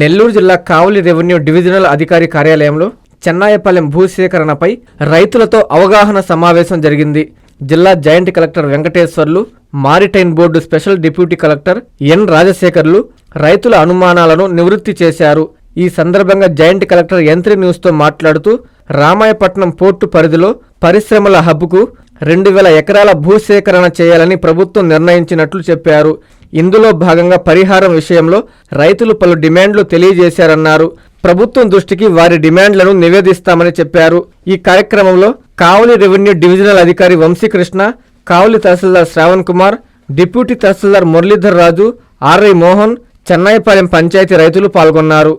నెల్లూరు జిల్లా కావలి revenue divisional అధికారి కార్యాలయంలో చెన్నాయపాలెం భూసేకరణపై రైతులతో అవగాహన సమావేశం జరిగింది. జిల్లా joint collector Venkateswarlu maritime board special deputy collector N Rajasekharlu రైతుల అనుమానాలను నివృత్తి చేశారు. ఈ సందర్భంగా జాయింట్ కలెక్టర్ యంత్రి న్యూస్తో మాట్లాడుతూ రామాయపట్నం పోర్టు పరిధిలో పరిశ్రమల హబ్కు రెండు వేల ఎకరాల భూసేకరణ చేయాలని ప్రభుత్వం నిర్ణయించినట్లు చెప్పారు. ఇందులో భాగంగా పరిహారం విషయంలో రైతులు పలు డిమాండ్లు తెలియజేశారన్నారు. ప్రభుత్వం దృష్టికి వారి డిమాండ్లను నివేదిస్తామని చెప్పారు. ఈ కార్యక్రమంలో కావలి రెవెన్యూ డివిజనల్ అధికారి వంశీకృష్ణ కావలి తహసీల్దార్ శ్రావణ్ కుమార్ డిప్యూటీ తహసీల్దార్ మురళీధర్ రాజు ఆర్ఐ మోహన్ చెన్నైపాలెం పంచాయతీ రైతులు పాల్గొన్నారు.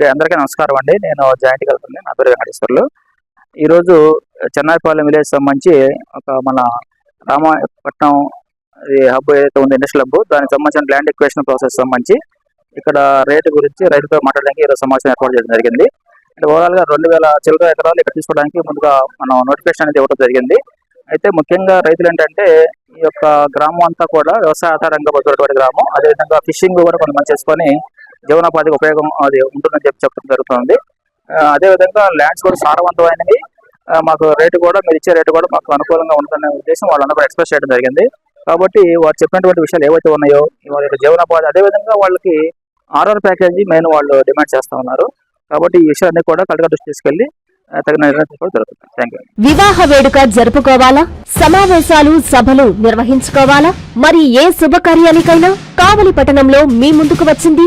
ఓకే, అందరికీ నమస్కారం అండి. నేను జాయింట్ కలుపుతుంది నా పేరు వెంకటేశ్వర్లు. ఈరోజు చెన్నాయిపాలెం విలేజ్ సంబంధించి ఒక మన రామాయపట్నం ఈ హబ్ ఏదైతే ఉంది ఇండస్ట్రియల్ హబ్ దానికి సంబంధించిన ల్యాండ్ ఎక్వేషన్ ప్రాసెస్ సంబంధించి ఇక్కడ రేటు గురించి రైతుతో మాట్లాడడానికి ఈరోజు సమాచారం ఏర్పాటు చేయడం జరిగింది. అంటే ఓవరాల్గా రెండు వేల చిల్లర ఎకరాలు ఇక్కడ తీసుకోవడానికి ముందుగా మనం నోటిఫికేషన్ అనేది ఇవ్వడం జరిగింది. అయితే ముఖ్యంగా రైతులు ఏంటంటే ఈ యొక్క గ్రామం అంతా కూడా వ్యవసాయ ఆధారంగా బతుకున్నటువంటి గ్రామం. అదేవిధంగా ఫిషింగ్ కూడా కొంతమంది చేసుకొని జీవనోపాధికి ఉపయోగం అది ఉంటుందని చెప్పి చెప్పడం జరుగుతుంది. అదేవిధంగా ల్యాండ్స్ కూడా సారవంతమైనవి. మాకు రేటు కూడా మీరు ఇచ్చే రేటు కూడా మాకు అనుకూలంగా ఉంటుందనే ఉద్దేశం వాళ్ళందరూ కూడా ఎక్స్ప్రెస్ చేయడం జరిగింది. కాబట్టి వారు చెప్పినటువంటి విషయాలు ఏవైతే ఉన్నాయో వాళ్ళ జీవనోపాధి అదేవిధంగా వాళ్ళకి ఆర్ఆర్ ప్యాకేజీ మెయిన్ వాళ్ళు డిమాండ్ చేస్తూ ఉన్నారు. కాబట్టి ఈ విషయాన్ని కూడా కలెక్టర్ దృష్టి తీసుకెళ్ళి తగిన జరుగుతుంది. యూ వివాహ వేడుక జరుపుకోవాలా? సమావేశాలు సభలు నిర్వహించుకోవాలా? మరి ఏ శుభకార్యానికైనా కావలి పట్టణంలో మీ ముందుకు వచ్చింది